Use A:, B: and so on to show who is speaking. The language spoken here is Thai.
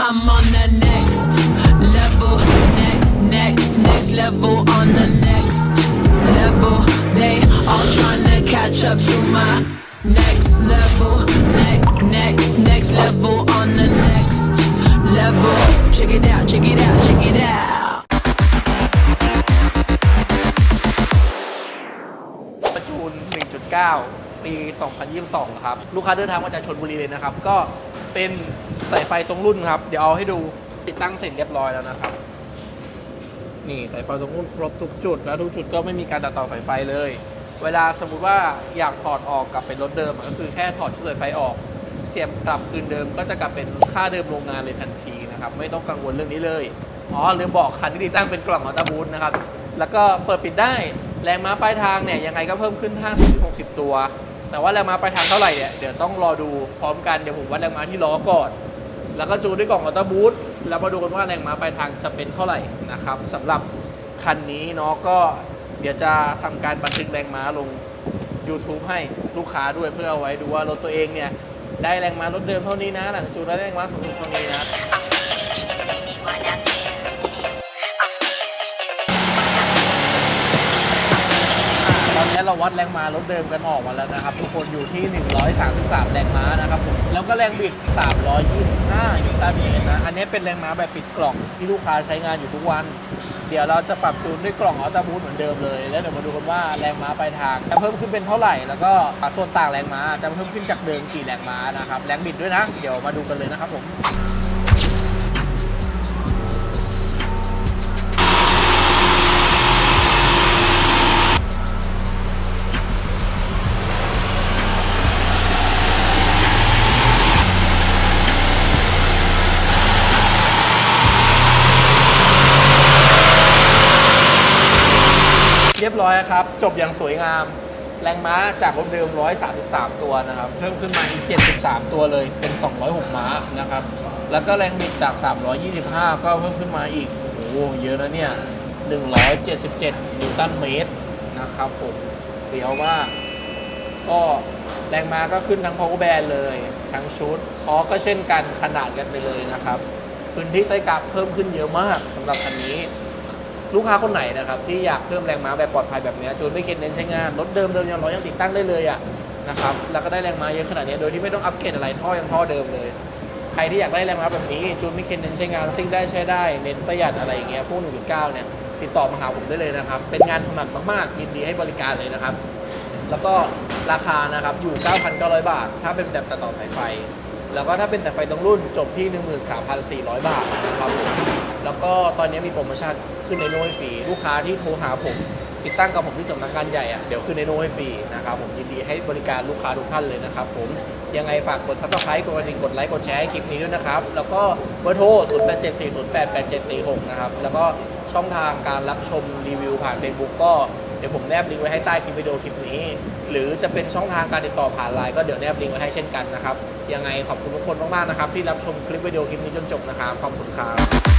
A: I'm on the next level, next, next, next level, on the next level. They all trying to catch up to my next level, next, next, next level, on the next level. Check it out, check it out, check it out.
B: ประจูน1.9 ปี 2022 ครับ ลูกค้าเดินทางมาจากชนบุรีเลยนะครับ ก็ เป็นสายไฟตรงรุ่นครับ เดี๋ยวเอาให้ดูติดตั้งเสร็จเรียบร้อยแล้วนะครับ นี่สายไฟตรงรุ่นครบทุกจุด แล้วทุกจุดก็ไม่มีการตัดต่อสายไฟเลย เวลาสมมุติว่าอยากถอดออกกลับเป็นรถเดิมก็คือแค่ถอดชุดสายไฟออก เสียบกลับคืนเดิมก็จะกลับเป็นค่าเดิมโรงงานเลยทันทีนะครับ ไม่ต้องกังวลเรื่องนี้เลยอ๋อลืมบอกคันที่ติดตั้งเป็นกล่องอัลตาบูทนะครับแล้วก็เปิดปิดได้แรงม้าปลายทางเนี่ยยังไงก็เพิ่มขึ้น 50-60 ตัว แต่ว่าแรงม้าปลายทางเท่าไหร่เนี่ยเดี๋ยวต้องรอดูพร้อมกันเดี๋ยวผมวัดแรงม้าที่ล้อก่อน แล้วก็จูนด้วยกล่องอัลตราบูทแล้วมาดูกันว่าแรงม้าปลายทางจะเป็นเท่าไหร่นะครับสำหรับคันนี้เนาะก็เดี๋ยวจะทำการบันทึกแรงม้าลง YouTube ให้ลูกค้าด้วยเพื่อเอาไว้ดูว่ารถตัวเองเนี่ยได้แรงม้ารถเดิมเท่านี้นะ หลังจูนได้แรงม้าสูงสุดเท่านี้นะ นี้เราวัดแรงม้ารถเดิมกันออกมาแล้วนะครับ ทุกคนอยู่ที่ 133 แรงม้านะครับผมแล้วก็แรงบิด 325นิวตันเมตรนะ อันนี้เป็นแรงม้าแบบปิดกล่องที่ลูกค้าใช้งานอยู่ทุกวัน เดี๋ยวเราจะปรับจูนด้วยกล่องอัลตาบูทเหมือนเดิมเลย แล้วเดี๋ยวมาดูกันว่าแรงม้าปลายทางจะเพิ่มขึ้นเป็นเท่าไหร่ แล้วก็ส่วนต่างแรงม้าจะเพิ่มขึ้นจากเดิมกี่แรงม้านะครับ แรงบิดด้วยนะ เดี๋ยวมาดูกันเลยนะครับผม รียบร้อยครับ จบอย่างสวยงาม แรงม้าจากรถเดิม 133 ตัวนะครับ เพิ่มขึ้นมาอีก 73 ตัวเลยเป็น 206 ม้านะครับ แล้วก็แรงบิดจาก 325 ก็เพิ่มขึ้นมาอีก โอ้โหเยอะนะเนี่ย 177 นิวตันเมตรนะครับผมเฟี้ยวมากก็แรงม้าก็ขึ้นทั้ง power band เลย ทั้งชุดพอก็เช่นกันขนาดกันไปเลยนะครับ พื้นที่ใต้กราฟเพิ่มขึ้นเยอะมากสำหรับคันนี้ ลูกค้าคนไหนนะครับที่อยากเพิ่มแรงม้าแบบปลอดภัยแบบนี้จูนไม่เค้นเน้นใช้งานรถเดิมเดิมยังร้อยยังติดตั้งได้เลยอะนะครับแล้วก็ได้แรงม้าเยอะขนาดนี้โดยที่ไม่ต้องอัปเกรดอะไรท่อยังท่อเดิมเลย ใครที่อยากได้แรงม้าแบบนี้จูนไม่เค้นเน้นใช้งานซิ่งได้ใช้ได้เน้นประหยัดอะไรอย่างเงี้ยพวก1.9เนี่ยติดต่อมาหาผมได้เลยนะครับ เป็นงานถนัดมากๆยินดีให้บริการเลยนะครับ แล้วก็ราคานะครับอยู่ 9,900 บาท ถ้าเป็นแบบตัดต่อสายไฟ แล้วก็ถ้าเป็นสายไฟตรงรุ่นจบที่ 13,400 บาทนะครับ ก็ตอนนี้มีโปรโมชั่นขึ้นในโน้ให้ฟรีลูกค้าที่โทรหาผม ติดตั้งกับผมที่สำนักงานใหญ่อะเดี๋ยวขึ้นในโน้ให้ฟรีนะครับผมยินดีให้บริการลูกค้าทุกท่านเลยนะครับผมยังไงฝากกดซับสไครต์กดกระดิ่งกดไลค์กดแชร์ให้คลิปนี้ด้วยนะครับ แล้วก็เบอร์โทร 0874088746 นะครับ แล้วก็ช่องทางการรับชมรีวิวผ่าน Facebook ก็เดี๋ยวผมแนบลิงก์ไว้ให้ใต้คลิปวิดีโอคลิปนี้ หรือจะเป็นช่องทางการติดต่อผ่านไลน์ก็เดี๋ยวแนบลิงก์ไว้ให้เช่นกันนะครับ ยังไงขอบคุณทุกคนมากๆนะครับที่รับชมคลิปวิดีโอคลิปนี้จนจบนะครับขอบคุณครับ